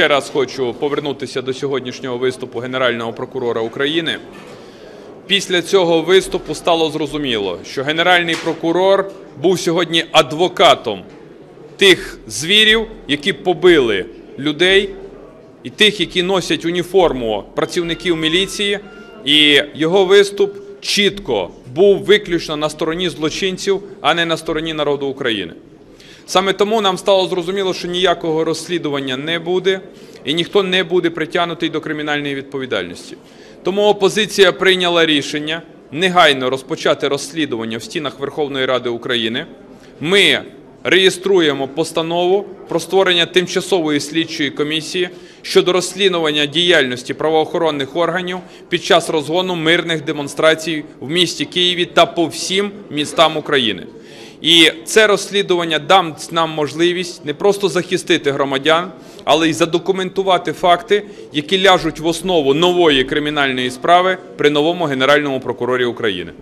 ще раз хочу повернутися до сьогоднішнього виступу Генерального прокурора України. Після цього виступу стало зрозуміло, що Генеральний прокурор був сьогодні адвокатом тих звірів, які побили людей, і тих, які носять уніформу працівників міліції, і його виступ чітко був виключно на стороні злочинців, а не на стороні народу України. Саме тому нам стало зрозуміло, що ніякого розслідування не буде і ніхто не буде притягнутий до кримінальної відповідальності. Тому опозиція прийняла рішення негайно розпочати розслідування в стінах Верховної Ради України. Ми реєструємо постанову про створення тимчасової слідчої комісії щодо розслідування діяльності правоохоронних органів під час розгону мирних демонстрацій в місті Києві та по всім містам України. І це розслідування дасть нам можливість не просто захистити громадян, але й задокументувати факти, які ляжуть в основу нової кримінальної справи при новому генеральному прокурорі України.